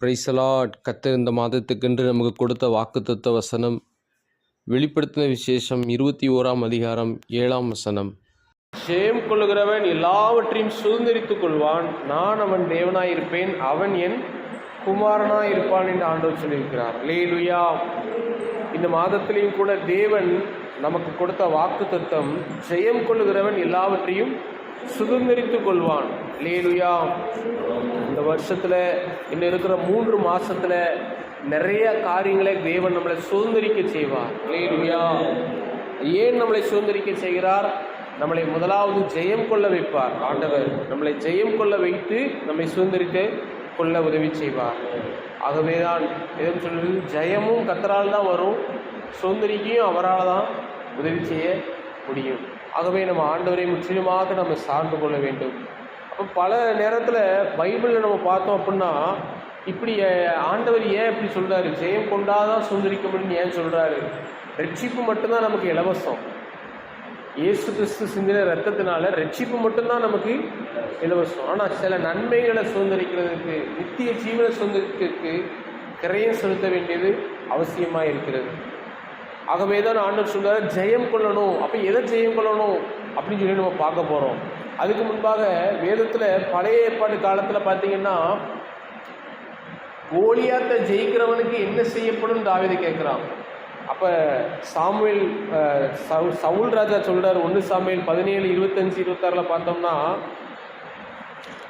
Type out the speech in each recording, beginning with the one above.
பிரைசலாட் கத்தர் இந்த மாதத்துக்கென்று நமக்கு கொடுத்த வாக்குத்தத்த வசனம். வெளிப்படுத்தின விசேஷம் இருபத்தி ஓராம் அதிகாரம் ஏழாம் வசனம். சேம் கொள்ளுகிறவன் எல்லாவற்றையும் சுதந்திரித்துக் கொள்வான். நான் அவன் தேவனாயிருப்பேன். அவன் என் குமாரனாய் இருப்பான் என்று ஆண்டவர் சொல்லியிருக்கிறார். லேலுயா இந்த மாதத்திலையும் கூட தேவன் நமக்கு கொடுத்த வாக்கு தத்துவம் ஜெயம் கொள்ளுகிறவன் எல்லாவற்றையும் சுதந்திரித்து கொள்வான். லேலுயா இந்த வருஷத்தில் இன்னும் இருக்கிற மூன்று மாதத்தில் நிறைய காரியங்களை தேவன் நம்மளை சுதந்திரிக்க செய்வார். லேலுயா ஏன் நம்மளை சுதந்திரிக்க செய்கிறார்? நம்மளை முதலாவது ஜெயம் கொள்ள வைப்பார். ஆண்டவர் நம்மளை ஜெயம் கொள்ள வைத்து நம்மை சுதந்திரித்து கொள்ள உதவி செய்வார். ஆகவே தான் எதுவும் சொல்வது ஜெயமும் கத்தரால் தான் வரும். சுதந்திரிக்கையும் அவரால் தான் உதவி செய்ய முடியும். ஆகவே நம்ம ஆண்டவரை முற்றிலுமாக நம்ம சார்ந்து கொள்ள வேண்டும். அப்போ பல நேரத்தில் பைபிளில் நம்ம பார்த்தோம் அப்படின்னா இப்படி ஆண்டவர் ஏன் இப்படி சொல்கிறாரு ஜெயம் கொண்டாதான் சுதந்திரிக்க முடியும்னு ஏன் சொல்கிறாரு ரட்சிப்பு மட்டும்தான் நமக்கு இலவசம். இயேசு கிறிஸ்து சிந்தின ரத்தத்தினால ரட்சிப்பு மட்டும்தான் நமக்கு இலவசம். ஆனால் சில நன்மைகளை சுதந்திரிக்கிறதுக்கு நித்திய ஜீவனை சுதந்திரிக்கிறதுக்கு கிரையம் செலுத்த வேண்டியது அவசியமாக இருக்கிறது ஆகவே தான் ஆண்டவர் சொல்கிறார் ஜெயம் கொள்ளணும். அப்போ எதை ஜெயம் கொள்ளணும் அப்படின்னு சொல்லி நம்ம பார்க்க போகிறோம் அதுக்கு முன்பாக வேதத்தில் பழைய ஏற்பாடு காலத்தில் பார்த்தீங்கன்னா கோலியாத்தை ஜெயிக்கிறவனுக்கு என்ன செய்யப்படும் தாவிதை கேட்குறான். அப்போ சாமுவேல் சவு- சவுல் ராஜா சொல்கிறார் ஒன்று சாமுவேல் பதினேழு இருபத்தஞ்சி இருபத்தாறில் பார்த்தோம்னா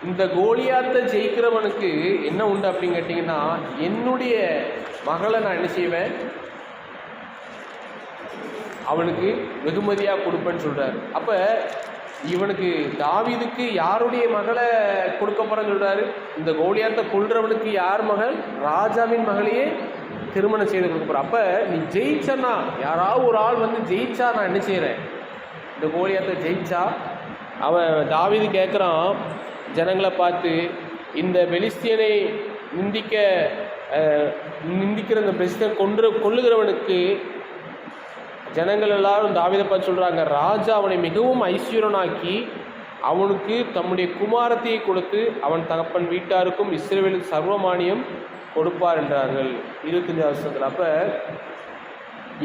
இந்த கோலியாத்தை ஜெயிக்கிறவனுக்கு என்ன உண்டு? அப்படின்னு கேட்டிங்கன்னா என்னுடைய மகளை நான் என்ன செய்வேன்? அவனுக்கு வெகுமதியாக கொடுப்பேன்னு சொல்கிறாரு அப்போ இவனுக்கு தாவீதுக்கு யாருடைய மகளை கொடுக்க போகிறேன்னு சொல்கிறாரு இந்த கோலியாத்தை கொள்றவனுக்கு யார் மகள்? ராஜாவின் மகளையே திருமணம் செய்து கொடுக்க போற அப்போ நீ ஜெயிச்சனா யாராவது ஒரு ஆள் வந்து ஜெயிச்சா நான் என்ன செய்கிறேன் இந்த கோலியாத்தை ஜெயிச்சா? அவன் தாவீது கேட்குறான் ஜனங்களை பார்த்து இந்த பெலிஸ்தியனை நிந்திக்க நிந்திக்கிற இந்த பெலிஸ்தியன் கொன்று கொள்ளுகிறவனுக்கு ஜனங்கள் எல்லாரும் தாவிதப்பா பார்த்து ராஜா அவனை மிகவும் ஐஸ்வரனாக்கி அவனுக்கு தம்முடைய குமாரத்தையை கொடுத்து அவன் தகப்பன் வீட்டாருக்கும் இஸ்ரேவேலுக்கு சர்வமானியம் கொடுப்பார் என்றார்கள். இருபத்தஞ்சு வருஷத்தில் அப்போ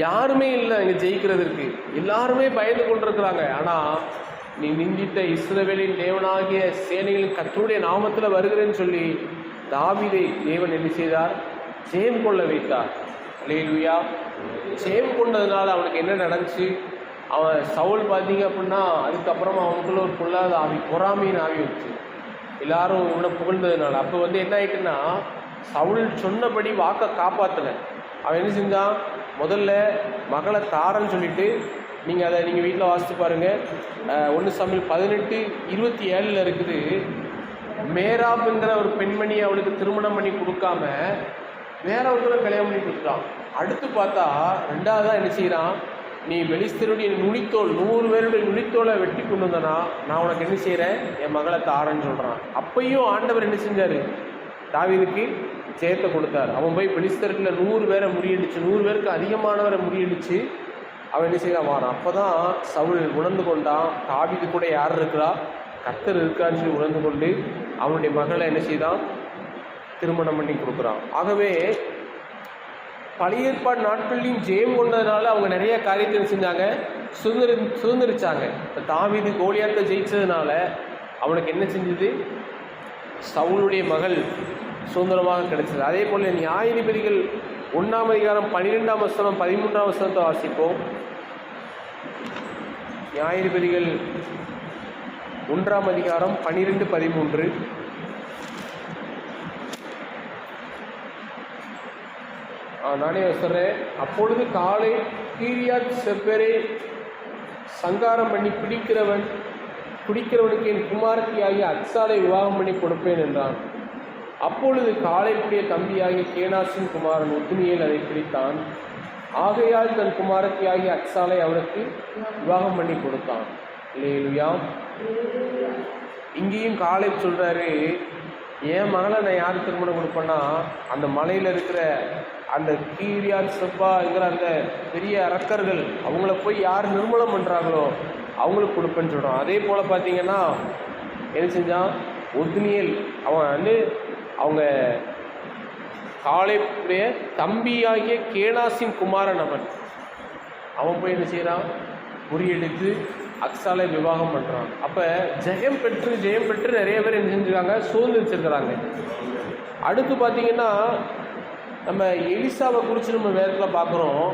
யாருமே இல்லை இங்கே ஜெயிக்கிறதுக்கு. எல்லாருமே பயந்து கொண்டிருக்கிறாங்க. ஆனால் நீ நிந்தித்த இஸ்ரவேலின் தேவனாகிய சேனைகளின் கத்தருடைய நாமத்தில் வருகிறேன்னு சொல்லி தாவிதை தேவன் என்ன செய்தார்? ஜெயம் கொள்ள வைத்தார். லேலுயா சேம் கொண்டதுனால அவனுக்கு என்ன நடந்துச்சு? அவன் சவுல் பார்த்தீங்க அப்படின்னா அதுக்கப்புறமா அவனுக்குள்ள ஒரு பொல்லாத ஆவி பொறாமையின் ஆவி வச்சு எல்லாரும் இவனை புகழ்ந்ததுனால. அப்போ வந்து என்ன ஆயிட்டுன்னா சவுல் சொன்னபடி வாக்கை காப்பாற்றலை அவன் என்ன செஞ்சான்? முதல்ல மகளை தாரன்னு சொல்லிட்டு நீங்கள் அதை நீங்கள் வீட்டில் வாசித்து பாருங்கள் ஒன்று சமையல் பதினெட்டு இருபத்தி ஏழில் இருக்குது மேராப்ங்கிற ஒரு பெண்மணி அவளுக்கு திருமணம் பண்ணி கொடுக்காம வேற ஒருத்தரை கல்யாணம் பண்ணி கொடுத்துட்டான் அடுத்து பார்த்தா ரெண்டாவதாக என்ன செய்கிறான் நீ பெலிஸ்தருடைய நுனித்தோல் நூறு பேருடைய நுனித்தோலை வெட்டி கொண்டு வந்தனா நான் உனக்கு என்ன செய்கிறேன் என் மகளை தாரேன்னு சொல்கிறான் அப்பையும் ஆண்டவர் என்ன செஞ்சார்? தாவிதுக்கு ஜெயத்தை கொடுத்தார். அவன் போய் பெலிஸ்தர்களில் நூறு பேரை முறியடிச்சு நூறு பேருக்கு அதிகமானவரை முறியடிச்சு அவன் என்ன செய்கிறான் வாரான். அப்போ தான் சவுல் உணர்ந்து கொண்டான் தாவிது கூட யார் இருக்கிறா? கத்தர் இருக்கான்னு சொல்லி உணர்ந்து கொண்டு அவனுடைய மகளை என்ன செய்தான்? திருமணம் பண்ணி கொடுக்குறான். ஆகவே பழைய ஏற்பாடு நாட்கள்லையும் ஜெயம் கொண்டதுனால அவங்க நிறைய காரியத்தை செஞ்சாங்க. சுதந்திர சுதந்திரிச்சாங்க. இப்போ தாவிது கோலியாத்தை ஜெயிச்சதுனால அவனுக்கு என்ன செஞ்சது? சவுளுடைய மகள் சுதந்திரமாக கிடைச்சது. அதே போல் நியாயாதிபதிகள் ஒன்றாம் அதிகாரம் பன்னிரெண்டாம் வசனம் பதிமூன்றாம் வசனத்தை வாசிப்போம். நியாயாதிபதிகள் ஒன்றாம் அதிகாரம் பன்னிரெண்டு பதிமூன்று. நானே சொல்கிறேன் அப்பொழுது காலை கீரியாத் செப்பரே சங்காரம் பண்ணி பிடிக்கிறவன் பிடிக்கிறவனுக்கு என் குமாரத்தியாகிய அக்ஸாலை விவாகம் பண்ணி கொடுப்பேன் என்றான். அப்பொழுது காலைக்குடைய தம்பியாகிய கேனாசின் குமாரன் உத்னியேல் அதை பிடித்தான். ஆகையால் தன் குமாரத்தியாகிய அக்ஸாலை அவனுக்கு விவாகம் பண்ணி கொடுத்தான். இல்லையா இங்கேயும் காலை சொல்கிறாரு என் மகளை நான் யார் திருமணம் கொடுப்பேன்னா அந்த மலையில் இருக்கிற அந்த கீரியார் செப்பாங்கிற அந்த பெரிய அரக்கர்கள் அவங்கள போய் யார் நிர்மூலம் பண்ணுறாங்களோ அவங்களுக்கு கொடுப்பேன்னு சொல்கிறான் அதே போல் பார்த்தீங்கன்னா என்ன செஞ்சான்? ஒத்னியல் அவன் வந்து அவங்க காலைப்புடைய தம்பியாகிய கேனாசின் குமாரன் அவன். அவன் போய் என்ன செய்கிறான் முறியெடுத்து அக்ஸாலை விவாகம் பண்ணுறான் அப்போ ஜெயம் பெற்று ஜெயம் பெற்று நிறைய பேர் என்ன செஞ்சுருக்காங்க? சூழ்ந்து வச்சிருக்கிறாங்க. அடுத்து பார்த்தீங்கன்னா நம்ம எலிசாவை குறித்து நம்ம வேதத்தில் பார்க்குறோம்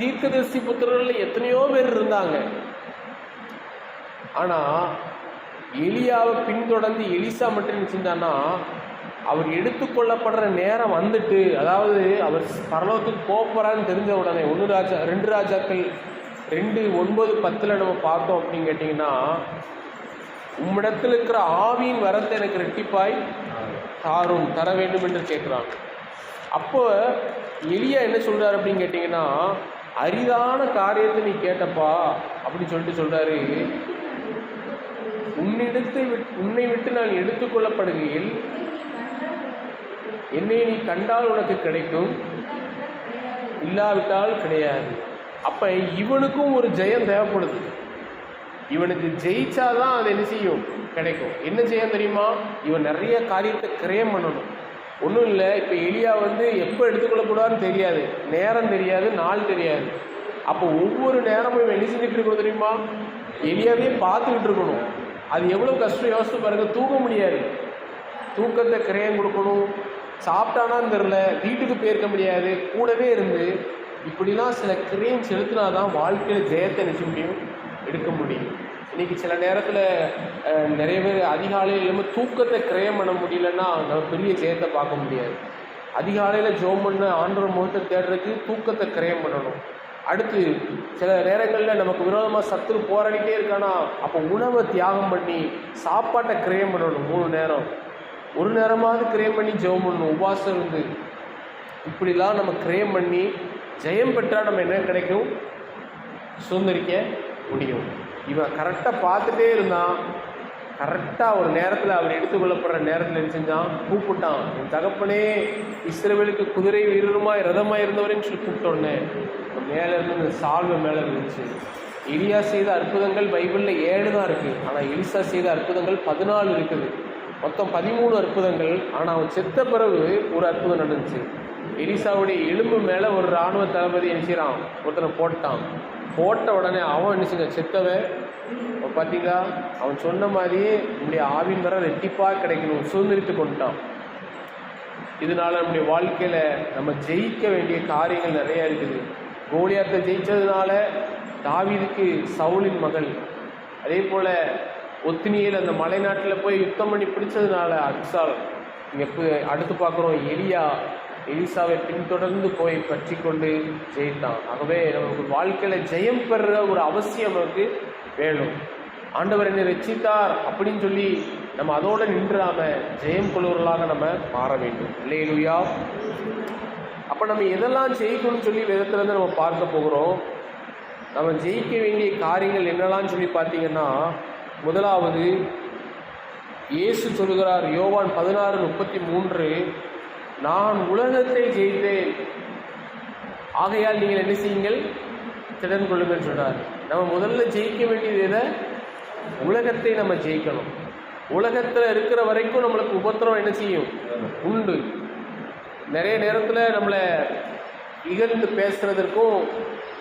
தீர்க்கதரிசி புத்திரர்கள் எத்தனையோ பேர் இருந்தாங்க. ஆனால் எலியாவை பின்தொடர்ந்து எலிசா மட்டும் செஞ்சான்னா அவர் எடுத்துக்கொள்ளப்படுற நேரம் வந்துட்டு அதாவது அவர் பரலோகத்துக்கு போக போகிறான்னு தெரிஞ்ச உடனே ஒன்று ராஜா ரெண்டு ராஜாக்கள் ரெண்டு ஒன்பது பத்தில் நம்ம பார்த்தோம் அப்படின்னு கேட்டிங்கன்னா உம்மிடத்தில் இருக்கிற ஆவியின் வரத்தை எனக்கு ரெட்டிப்பாய் தாரும் தர வேண்டும் என்று கேட்குறாங்க அப்போ எளியா என்ன சொல்கிறார் அப்படின்னு கேட்டிங்கன்னா அரிதான காரியத்தை நீ கேட்டப்பா அப்படின்னு சொல்லிட்டு சொல்கிறாரு உன்னிடத்தை விட் உன்னை விட்டு நான் எடுத்துக்கொள்ளப்படுகையில் என்னை நீ கண்டால் உனக்கு கிடைக்கும் இல்லாவிட்டால் கிடையாது. அப்போ இவனுக்கும் ஒரு ஜெயம் தேவைப்படுது. இவனுக்கு ஜெயிச்சாதான் அது என்ன செய்யும்? கிடைக்கும். என்ன ஜெயம் தெரியுமா? இவன் நிறைய காரியத்தை கிரயம் பண்ணணும். ஒன்றும் இல்லை இப்போ எலியா வந்து எப்போ எடுத்துக்கொள்ளக்கூடாதுன்னு தெரியாது. நேரம் தெரியாது நாள் தெரியாது. அப்போ ஒவ்வொரு நேரமும் இவன் என்ன செஞ்சுட்டு இருக்கோம் தெரியுமா? எலியாவே பார்த்துக்கிட்டு இருக்கணும். அது எவ்வளோ கஷ்டம்? யோசித்து பாருங்க தூங்க முடியாது. தூக்கத்தை கிரயம் கொடுக்கணும். சாப்பிட்டானான்னு தெரில வீட்டுக்கு போயிருக்க முடியாது. கூடவே இருந்து இப்படிலாம் சில கிரீம் செலுத்தினா தான் வாழ்க்கையில் ஜெயத்தை நினைச்ச முடியும் எடுக்க முடியும். இன்றைக்கி சில நேரத்தில் நிறைய பேர் அதிகாலையில் இல்லாமல் தூக்கத்தை கிரயம் பண்ண முடியலன்னா நம்ம பெரிய ஜெயத்தை பார்க்க முடியாது. அதிகாலையில் ஜோம் பண்ண ஆண்டவர் முகத்தை தேடுறதுக்கு தூக்கத்தை கிரயம் பண்ணணும். அடுத்து சில நேரங்களில் நமக்கு விரோதமாக சத்துரு போராடிட்டே இருக்கானா அப்போ உணவை தியாகம் பண்ணி சாப்பாட்டை கிரயம் பண்ணணும் மூணு நேரம். ஒரு நேரமாவது கிரயம் பண்ணி ஜெபம் பண்ணணும் உபாசம் இருந்து. இப்படிலாம் நம்ம கிரயம் பண்ணி ஜெயம் பெற்றால் நம்ம என்ன கிடைக்கும்? சுதந்திரிக்க முடியும். இவன் கரெக்டாக பார்த்துட்டே இருந்தான். கரெக்டாக ஒரு நேரத்தில் அவர் எடுத்துக்கொள்ளப்படுற நேரத்தில் என்ன செஞ்சான்? கூப்பிட்டான். என் தகப்பனே இஸ்ரேவேலுக்கு குதிரை வீரருமாய் ரதமாக இருந்தவரையும் சொல்லி கூப்பிட்டோன்னே மேலே இருந்து இந்த சால்வை மேலே இருந்துச்சு எலியா செய்த அற்புதங்கள் பைபிளில் ஏழு தான் இருக்குது ஆனால் எலிசா செய்த அற்புதங்கள் பதினாலு இருக்குது. மொத்தம் பதிமூணு அற்புதங்கள். ஆனால் அவன் செத்த பிறகு ஒரு அற்புதம் நடந்துச்சு. எலிசாவுடைய எலும்பு மேலே ஒரு இராணுவ தளபதி என்ன செய்கிறான் ஒருத்தனை போட்டான். போட்ட உடனே அவன் என்ன செஞ்சான் செத்தவன். பார்த்தீங்களா அவன் சொன்ன மாதிரியே நம்முடைய ஆவின் வர ரெட்டிப்பாக கிடைக்கணும். சுதந்திரித்து கொண்டுட்டான். இதனால நம்முடைய வாழ்க்கையில் நம்ம ஜெயிக்க வேண்டிய காரியங்கள் நிறைய இருக்குது. கோலியாத்தை ஜெயித்ததுனால தாவீதுக்கு சவுலின் மகள். அதே போல் ஒத்தினியில் அந்த மலைநாட்டில் போய் யுத்தம் பண்ணி பிடிச்சதுனால அக்சால் இங்கே அடுத்து பார்க்குறோம் எலியா. எலிசாவை பின்தொடர்ந்து போய் பற்றி கொண்டு ஜெயித்தான். ஆகவே நமக்கு வாழ்க்கையில் ஜெயம் பெறுற ஒரு அவசியம் நமக்கு வேணும் ஆண்டவர் என்னை ரட்சித்தார் அப்படின்னு சொல்லி நம்ம அதோடு நின்றாம ஜெயம் கொள்வர்களாக நம்ம மாற வேண்டும். இல்லையா அப்போ நம்ம எதெல்லாம் ஜெயிக்கணும்னு சொல்லி விதத்துலேருந்து நம்ம பார்க்க போகிறோம். நம்ம ஜெயிக்க வேண்டிய காரியங்கள் என்னெல்லாம் சொல்லி பார்த்தீங்கன்னா முதலாவது இயேசு சொல்கிறார் யோவான் பதினாறு முப்பத்தி மூன்று நான் உலகத்தை ஜெயித்தேன். ஆகையால் நீங்கள் என்ன செய்யுங்கள்? திடன் கொள்ளுங்கள் சொன்னார். நம்ம முதல்ல ஜெயிக்க வேண்டியது எதை? உலகத்தை நம்ம ஜெயிக்கணும். உலகத்தில் இருக்கிற வரைக்கும் நம்மளுக்கு உபத்திரம் என்ன செய்யும்? உண்டு. நிறைய நேரத்தில் நம்மளை இகழ்ந்து பேசுகிறதற்கும்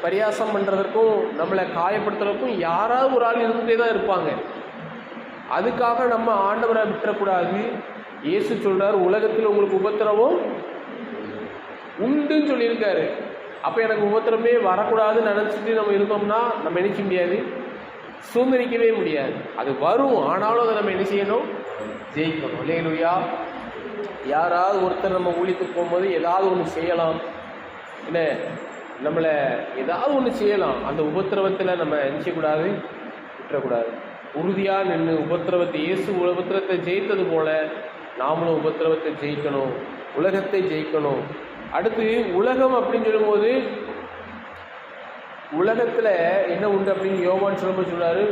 பரியாசம் பண்ணுறதற்கும் நம்மளை காயப்படுத்துறதுக்கும் யாராவது ஒரு ஆள் இருந்துகிட்டே தான் இருப்பாங்க. அதுக்காக நம்ம ஆண்டவரை விட்டுறக்கூடாது. இயேசு சொல்கிறார் உலகத்தில் உங்களுக்கு உபத்திரவம் உண்டுன்னு சொல்லியிருக்காரு. அப்போ எனக்கு உபத்திரமே வரக்கூடாதுன்னு நினச்சிட்டு நம்ம இருந்தோம்னா நம்ம நினைக்க முடியாது? சுதந்திரிக்கவே முடியாது. அது வரும். ஆனாலும் அதை நம்ம என்ன செய்யணும்? ஜெயிக்கணும். இல்லையா யாராவது ஒருத்தர் நம்ம ஊழியத்துக்கு போகும்போது ஏதாவது ஒன்று செய்யலாம். என்ன? நம்மளை ஏதாவது ஒன்று செய்யலாம். அந்த உபத்திரவத்தில் நம்ம நினச்சக்கூடாது விட்டுறக்கூடாது. உறுதியாக நின்று உபத்திரவத்தை இயேசு உபத்திரத்தை ஜெயித்தது போல நாமளும் உபத்திரவத்தை ஜெயிக்கணும் உலகத்தை ஜெயிக்கணும். அடுத்து உலகம் அப்படின்னு சொல்லும்போது உலகத்தில் என்ன உண்டு அப்படின்னு யோகான் சொல்லும்போது சொல்கிறாரு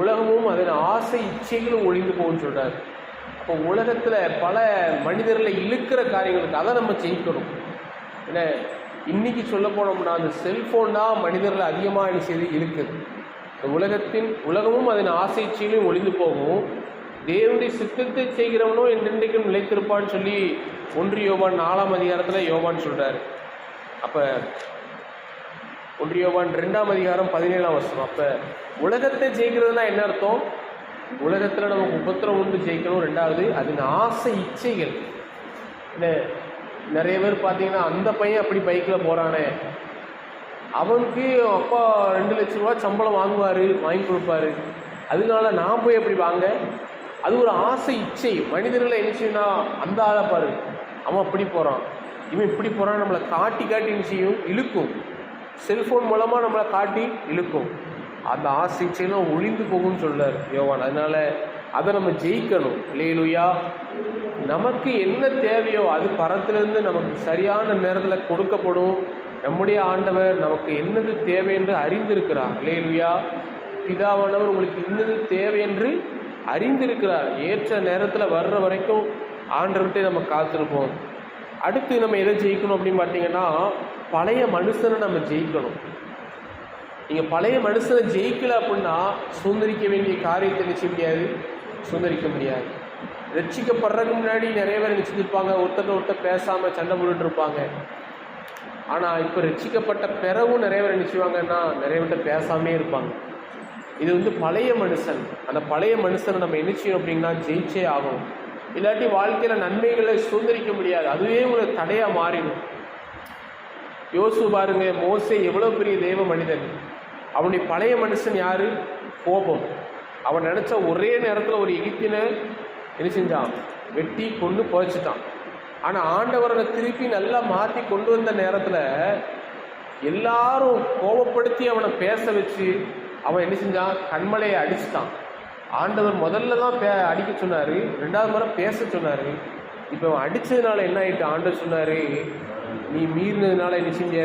உலகமும் அதன் ஆசை இச்சைகளும் ஒளிந்து போகும்னு சொல்கிறார் அப்போ உலகத்தில் பல மனிதர்களை இழுக்கிற காரியங்களுக்கு அதை நம்ம ஜெயிக்கணும். என்ன இன்னைக்கு சொல்ல போனோம்னா அந்த செல்ஃபோன் தான் மனிதர்களை அதிகமாக செய்து இழுக்குது. உலகத்தின் உலகமும் அதன் ஆசை இச்சைகளையும் ஒளிந்து போகும். தேவனுடைய சித்தத்தை செய்கிறவனோ என்றென்றைக்கும் நிலைத்திருப்பான்னு சொல்லி ஒன்று யோபான் நாலாம் அதிகாரத்தில் யோபான் சொல்கிறார் அப்போ ஒன்று யோபான் ரெண்டாம் அதிகாரம் பதினேழாம் வருஷம் அப்போ உலகத்தை ஜெயிக்கிறதுனா என்ன அர்த்தம்? உலகத்தில் நமக்கு உபத்திரம் உண்டு ஜெயிக்கணும். ரெண்டாவது அதன் ஆசை இச்சைகள். என்ன நிறைய பேர் பார்த்தீங்கன்னா அந்த பையன் அப்படி பைக்கில் போகிறானே அவனுக்கு அப்பா ரெண்டு லட்ச ரூபா சம்பளம் வாங்குவார் வாங்கி கொடுப்பாரு. அதனால நான் போய் எப்படி வாங்க? அது ஒரு ஆசை இச்சை. மனிதர்களை என்ன அந்த ஆளை பாரு. அவன் அப்படி போகிறான் இவன் இப்படி போகிறான் நம்மளை காட்டி காட்டி என்ன செய்யும்? இழுக்கும். செல்ஃபோன் மூலமாக நம்மளை காட்டி இழுக்கும். அந்த ஆசை இச்சைலாம் ஒளிந்து போகும்னு சொல்லார் யோவான். அதனால் அதை நம்ம ஜெயிக்கணும். இல்லையிலுயா நமக்கு என்ன தேவையோ அது பரத்திலிருந்து நமக்கு சரியான நேரத்தில் கொடுக்கப்படும். நம்முடைய ஆண்டவர் நமக்கு என்னது தேவை என்று அறிந்திருக்கிறார். இல்லையிலுயா பிதாவானவர் உங்களுக்கு இன்னது தேவை என்று அறிந்திருக்கிறார். ஏற்ற நேரத்தில் வர்ற வரைக்கும் ஆண்டவர்கிட்ட நம்ம காத்திருப்போம். அடுத்து நம்ம எதை ஜெயிக்கணும் அப்படின்னு பார்த்தீங்கன்னா பழைய மனுஷனை நம்ம ஜெயிக்கணும். நீங்கள் பழைய மனுஷனை ஜெயிக்கல அப்படின்னா சுந்தரிக்க வேண்டிய காரியத்தை நிச்சய முடியாது. சுந்தரிக்க முடியாது. ரட்சிக்கப்படுறதுக்கு முன்னாடி நிறைய பேர் நினச்சிருப்பாங்க ஒருத்தர் ஒருத்தர் பேசாமல் சண்டை போட்டுட்டு இருப்பாங்க. ஆனால் இப்போ ரட்சிக்கப்பட்ட பிறகும் நிறைய பேர் நினச்சிவாங்கன்னா நிறைய பேர்கிட்ட பேசாமே இருப்பாங்க. இது வந்து பழைய மனுஷன். அந்த பழைய மனுஷனை நம்ம என்ன செய்யணும் அப்படின்னா ஜெயிச்சே ஆகும் இல்லாட்டி வாழ்க்கையில் நன்மைகளை சுதந்திரிக்க முடியாது. அதுவே ஒரு தடையாக மாறிடும். யோசு பாருங்க மோசே எவ்வளோ பெரிய தெய்வ மனிதன். அவனுடைய பழைய மனுஷன் யாரு? கோபம். அவன் நினச்ச ஒரே நேரத்தில் ஒரு எகிப்தினை என்ன செஞ்சான்? வெட்டி கொண்டு புதைச்சிட்டான். ஆனால் ஆண்டவரனை திருப்பி நல்லா மாற்றி கொண்டு வந்த நேரத்தில் எல்லாரும் கோபப்படுத்தி அவனை பேச வச்சு அவன் என்ன செஞ்சான்? கண்மலையை அடிச்சிட்டான். ஆண்டவர் முதல்ல தான் பே அடிக்க சொன்னார். ரெண்டாவது முறை பேச சொன்னார். இப்போ அவன் அடித்ததுனால என்ன ஆயிட்டு ஆண்டவர் சொன்னார்? நீ மீறினதுனால என்ன செய்ய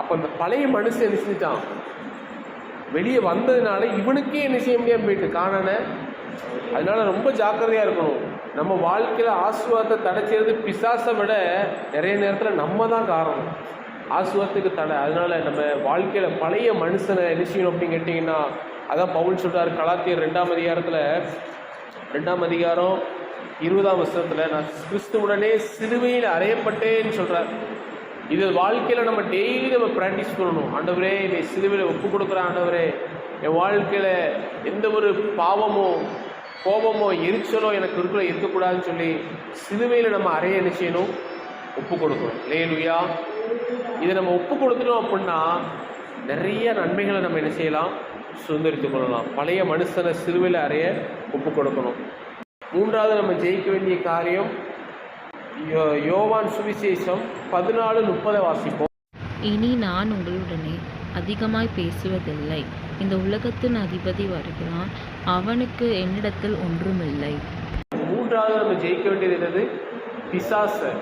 அப்போ அந்த பழைய மனுஷன் என்ன செஞ்சிட்டான்? வெளியே வந்ததுனால இவனுக்கே என்ன செய்ய முடியாமல் போயிட்டு காணான அதனால ரொம்ப ஜாக்கிரதையாக இருக்கணும். நம்ம வாழ்க்கையில் ஆசுவாதத்தை தடை செய்கிறது பிசாசை விட நிறைய நேரத்தில் நம்ம தான் காரணம். ஆசுவத்துக்கு தடை. அதனால நம்ம வாழ்க்கையில் பழைய மனுஷனை என்ன செய்யணும் அப்படின்னு கேட்டிங்கன்னா அதான் பவுல் சொல்றார் கலாத்தியர் ரெண்டாம் அதிகாரத்தில் ரெண்டாம் அதிகாரம் இருபதாம் வருஷத்தில் நான் கிறிஸ்துவுடனே சிலுவையில் அறையப்பட்டேன்னு சொல்கிறார் இது வாழ்க்கையில் நம்ம டெய்லி நம்ம ப்ராக்டிஸ் பண்ணணும். ஆண்டவரே என்னை சிலுவையில் ஒப்பு கொடுக்குற ஆண்டவரே. என் வாழ்க்கையில் எந்த ஒரு பாவமோ கோபமோ எரிச்சலோ எனக்கு இருக்கிற இருக்கக்கூடாதுன்னு சொல்லி சிலுவையில் நம்ம அறைய என்ன செய்யணும்? ஒப்பு கொடுக்கணும் லேலுயா இதை நம்ம ஒப்பு கொடுத்துட்டோம் அப்படின்னா நிறைய நன்மைகளை நம்ம என்ன செய்யலாம்? சுதந்திரித்துக் கொள்ளலாம். பழைய மனுஷனை சிலுவையில் அறைய ஒப்பு கொடுக்கணும் மூன்றாவது நம்ம ஜெயிக்க வேண்டிய காரியம் யோ- யோவான் சுவிசேஷம் பதினாலு முப்பதை வாசிப்போம். இனி நான் உங்களுடனே அதிகமாய் பேசுவதில்லை. இந்த உலகத்தின் அதிபதி வருகிறான். அவனுக்கு என்னிடத்தில் ஒன்றுமில்லை. மூன்றாவது நம்ம ஜெயிக்க வேண்டியது என்னது? பிசாச.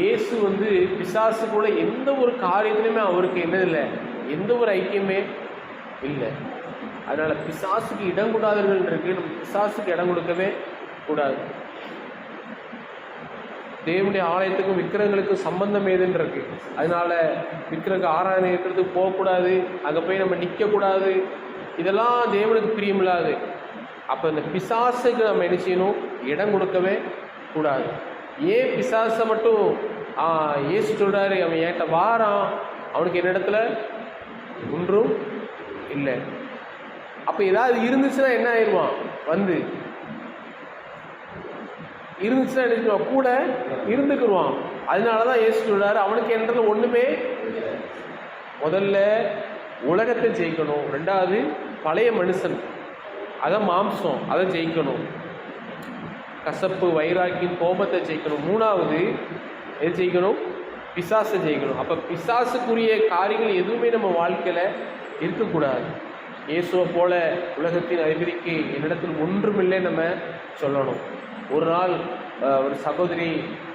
இயேசு வந்து பிசாசு கூட எந்த ஒரு காரியத்திலையுமே அவருக்கு என்னதில்லை எந்த ஒரு ஐக்கியமே இல்லை. அதனால் பிசாசுக்கு இடம் கூடாதவர்கள் இருக்கு நம்ம பிசாசுக்கு இடம் கொடுக்கவே கூடாது. தேவனுடைய ஆலயத்துக்கும் விக்கிரகங்களுக்கும் சம்பந்தம் ஏதுன்னு இருக்கு. அதனால விக்கிரக ஆராதனை இருக்கிறதுக்கு போகக்கூடாது அங்கே போய் நம்ம நிற்கக்கூடாது இதெல்லாம் தேவனுக்கு பிரியமில்லாது. அப்போ இந்த பிசாசுக்கு நம்ம என்ன செய்யணும்? இடம் கொடுக்கவே கூடாது. ஏன் பிசாசை மட்டும் ஏசு சொல்கிறாரு அவன் என்கிட்ட வாரான். அவனுக்கு என்னிடத்துல ஒன்றும் இல்லை. அப்போ ஏதாவது இருந்துச்சுன்னா என்ன ஆயிடுவான் வந்து. இருந்துச்சுன்னா என்ன கூட இருந்துக்குருவான். அதனால தான் ஏசு சொல்கிறாரு அவனுக்கு என்றது ஒன்றுமே முதல்ல உலகத்தை ஜெயிக்கணும். ரெண்டாவது பழைய மனுஷன். அதான் மாம்சம். அதை ஜெயிக்கணும். கசப்பு வைராக்கியம் கோபத்தை ஜெயிக்கணும். மூணாவது எது ஜெயிக்கணும்? பிசாசை ஜெயிக்கணும். அப்போ பிசாசுக்குரிய காரியங்கள் எதுவுமே நம்ம வாழ்க்கையில் இருக்கக்கூடாது. இயேசுவை போல உலகத்தின் அதிபதிக்கு என்னிடத்தில் ஒன்றுமில்லை நம்ம சொல்லணும். ஒரு நாள் ஒரு சகோதரி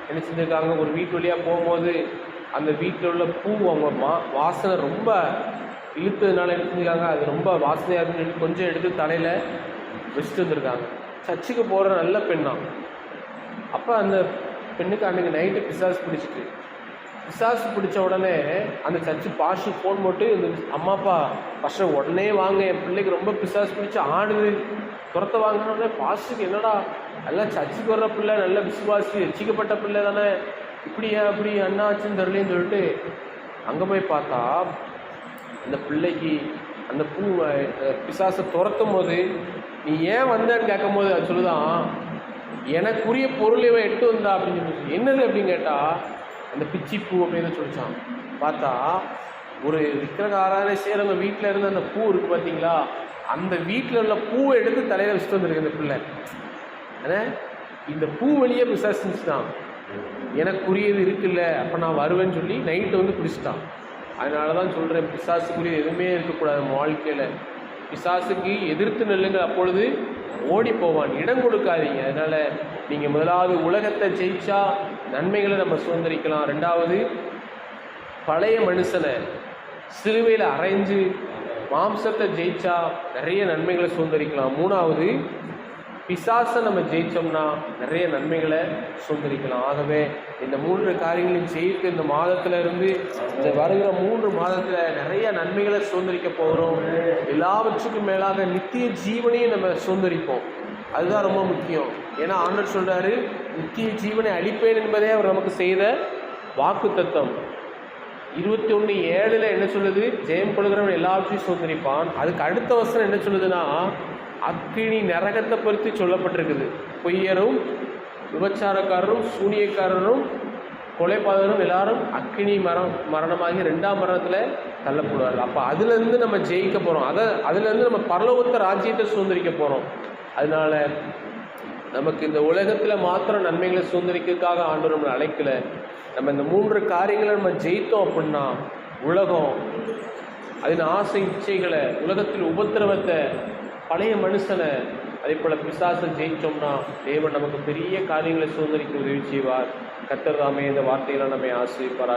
என்ன செஞ்சுருக்காங்க? ஒரு வீட்டு வழியாக போகும்போது அந்த வீட்டில் உள்ள பூ அவங்க மா வாசனை ரொம்ப இழுத்ததுனால என்ன செஞ்சுருக்காங்க? அது ரொம்ப வாசனையாக இருக்குன்னு கொஞ்சம் எடுத்து தலையில் வச்சுட்டு வந்திருக்காங்க. சர்ச்சுக்கு போகிற நல்ல பெண் தான். அப்போ அந்த பெண்ணுக்கு அன்றைக்கி நைட்டு பிசாசு பிடிச்சிட்டு. பிசாசு பிடிச்ச உடனே அந்த சர்ச்சு பாஷு ஃபோன் போட்டு இந்த அம்மா அப்பா ஃபஸ்ட்டு உடனே வாங்க என் பிள்ளைக்கு ரொம்ப பிசாசு பிடிச்சி ஆடுது. துரத்த வாங்கினோடனே பாஷுக்கு என்னடா? எல்லாம் சர்ச்சுக்கு வர்ற பிள்ளை நல்ல விசுவாசி ரசிக்கப்பட்ட பிள்ளை தானே. இப்படியா அப்படி அண்ணாச்சுன்னு தெரியலன்னு சொல்லிட்டு அங்கே போய் பார்த்தா அந்த பிள்ளைக்கு அந்த பூ பிசாசை துரத்தும் போது நீ ஏன் வந்தேன்னு கேட்கும்போது அது சொல்லுதான் எனக்குரிய பொருள் இவன் எட்டு வந்தா அப்படின்னு சொல்லி என்னது அப்படின்னு கேட்டால் அந்த பிச்சி பூ அப்படின்னு சொல்லிச்சான். பார்த்தா ஒரு விக்கிரக செய்கிறவங்க வீட்டில் இருந்து அந்த பூ இருக்குது பார்த்தீங்களா? அந்த வீட்டில் உள்ள பூவை எடுத்து தலையில் வச்சுட்டு வந்திருக்கு அந்த பிள்ளை. ஏன்னா இந்த பூ வெளியே பிசாசிச்சுதான் எனக்குரியது இருக்குல்ல அப்போ நான் வருவேன்னு சொல்லி நைட்டு வந்து பிடிச்சிட்டான் அதனால தான் சொல்கிறேன் பிசாசுக்குரியது எதுவுமே இருக்கக்கூடாது நம்ம வாழ்க்கையில். பிசாசுக்கு எதிர்த்து நெல்லுங்கள். அப்பொழுது ஓடி போவான். இடம் கொடுக்காதீங்க. அதனால் நீங்கள் முதலாவது உலகத்தை ஜெயிச்சா நன்மைகளை நம்ம சுதந்திரிக்கலாம். ரெண்டாவது பழைய மனுஷனை சிலுவையில் அரைஞ்சு மாம்சத்தை ஜெயிச்சா நிறைய நன்மைகளை சுதந்திரிக்கலாம். மூணாவது பிசாசை நம்ம ஜெயிச்சோம்னா நிறைய நன்மைகளை சுந்தரிக்கலாம் ஆகவே இந்த மூன்று காரியங்களையும் ஜெயித்து இந்த மாதத்துல இருந்து இந்த வருகிற மூன்று மாதத்தில் நிறைய நன்மைகளை சுதந்திரிக்க போகிறோம். எல்லாவற்றுக்கும் மேலாக நித்திய ஜீவனையும் நம்ம சுதந்திரிப்போம். அதுதான் ரொம்ப முக்கியம். ஏன்னா ஆண்டர் சொல்றாரு நித்திய ஜீவனை அளிப்பேன் என்பதே அவர் நமக்கு செய்த வாக்கு தத்துவம் இருபத்தி ஒன்று ஏழில் என்ன சொல்லுது? ஜெயம் கொள்கிறவன் எல்லாவற்றையும் சுதந்திரிப்பான். அதுக்கு அடுத்த வசனம் என்ன சொல்லுதுன்னா அக்னி நரகத்தை பற்றி சொல்லப்பட்டிருக்குது. பொய்யரும் விபச்சாரக்காரரும் சூனியக்காரரும் கொலைப்பாதரும் எல்லாரும் அக்னி மரம் மரணமாகி ரெண்டாம் மரணத்தில் தள்ளப்படுவார்கள். அப்போ அதுலேருந்து நம்ம ஜெயிக்க போகிறோம் அதை அதுலேருந்து நம்ம பரலோகத்த ராஜ்யத்தை சுதந்திரிக்க போகிறோம் அதனால நமக்கு இந்த உலகத்தில் மாத்திரம் நன்மைகளை சுதந்திரிக்கிறதுக்காக ஆண்டு நம்மளை அழைக்கலை. நம்ம இந்த மூன்று காரியங்களை நம்ம ஜெயித்தோம் அப்படின்னா உலகம் அதன் ஆசை இச்சைகளை உலகத்தில் உபத்திரவத்தை பழைய மனுஷனை அதே போல் பிசாசை ஜெயித்தோம்னா தேவன் நமக்கு பெரிய காரியங்களை சுதந்திரிக்க உதவி செய்வார். கத்தர் தாமே இந்த வார்த்தைகளை நம்மை ஆசிரியப்பாராக